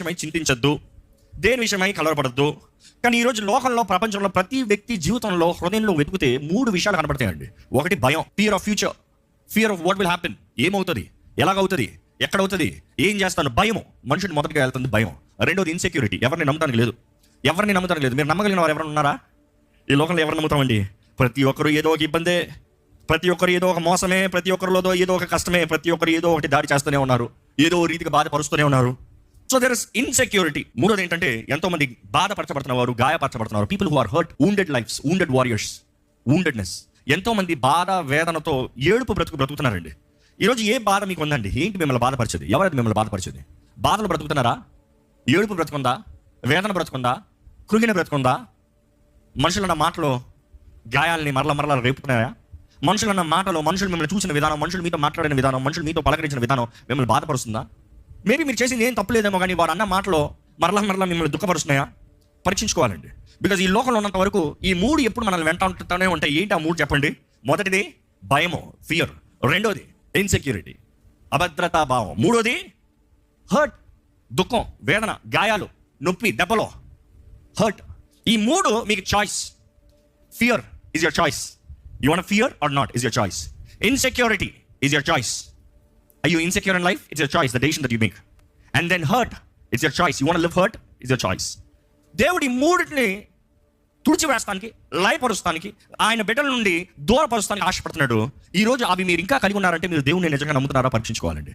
విషయమై చింతించద్దు. దేని విషయమై కలవరపడద్దు. కానీ ఈరోజు లోకంలో ప్రపంచంలో ప్రతి వ్యక్తి జీవితంలో హృదయంలో వెతికితే మూడు విషయాలు కనబడతాయండి. ఒకటి భయం fear of future fear of what will happen ఏమవుతుంది? ఎలాగవుతుంది? ఎక్కడవుతుంది? ఏం చేస్తాను? భయం మనుషుడు మొదటిగా వెళ్తుంది భయం. రెండోది ఇన్సెక్యూరిటీ ఎవరిని నమ్మడానికి లేదు. ఎవరిని నమ్మటానికి లేదు. మీరు నమ్మగలిగిన వారు ఎవరైనా ఉన్నారా? ఈ లోకంలో ఎవరు నమ్ముతామండి? ప్రతి ఒక్కరు ఏదో ఒక ఇబ్బందే. ప్రతి ఒక్కరు ఏదో ఒక మోసమే. ప్రతి ఒక్కరిలో ఏదో ఒక కష్టమే. ప్రతి ఒక్కరు ఏదో ఒకటి దాడి చేస్తూనే ఉన్నారు. ఏదో రీతిగా బాధపరుస్తూనే ఉన్నారు. సో దర్ ఇస్ ఇన్సెక్యూరిటీ మూడోది ఏంటంటే ఎంతో మంది బాధపరచబడుతున్నవారు గాయపరచబడుతున్నారు people who are hurt wounded lives wounded warriors woundedness ఎంతో మంది బాధ వేదనతో ఏడుపు బ్రతుకు బ్రతుకుతున్నారండి. ఈరోజు ఏ బాధ మీకు ఉందండి? ఏంటి మిమ్మల్ని బాధపరిచేది? ఎవరైతే మిమ్మల్ని బాధపరిచేది? బాధలు బ్రతుకుతున్నారా? ఏడుపు బ్రతుకుందా? వేదన బ్రతుకుందా? కృగిన బ్రతుకుందా? మనుషులన్న మాటలో గాయాలని మరల మరల రేపుతున్నాయా? మనుషులన్న మాటలో మనుషులు మిమ్మల్ని చూసిన విధానం మనుషులు మీతో మాట్లాడిన విధానం మనుషులు మీతో పలకరించిన విధానం మిమ్మల్ని బాధపరుస్తుందా? మేబీ మీరు చేసింది ఏం తప్పులేదేమో కానీ వారు అన్న మాటలో మరల మరల మిమ్మల్ని దుఃఖపరుస్తున్నాయా? పరీక్షించుకోవాలండి. బికాజ్ ఈ లోకంలో ఉన్నంత వరకు ఈ మూడు ఎప్పుడు మనల్ని వెంటాడుతూనే ఉంటాయి. ఏంటి ఆ మూడు చెప్పండి? మొదటిది భయము ఫియర్ రెండోది ఇన్సెక్యూరిటీ అభద్రతా భావం. మూడోది హర్ట్ దుఃఖం వేదన గాయాలు నొప్పి దెబ్బలో. హర్ట్ ఈ మూడు మీకు choice fear is your choice you want fear or not is your choice insecurity is your choice I you insecure in life it's your choice the decision that you make and then hurt it's your choice you want live hurt is your choice దేవుడి మూడిటిని తుడిచివేస్తానికి లయపరుస్తానికి ఆయన బిడ్డల నుండి దూరపరుస్తానికి ఆశపడుతున్నాడు. ఈ రోజు అవి మీరు ఇంకా కలిగి ఉన్నారంటే మీరు దేవుడిని నిజంగా నమ్ముతున్నారా పరీక్షించుకోవాలండి.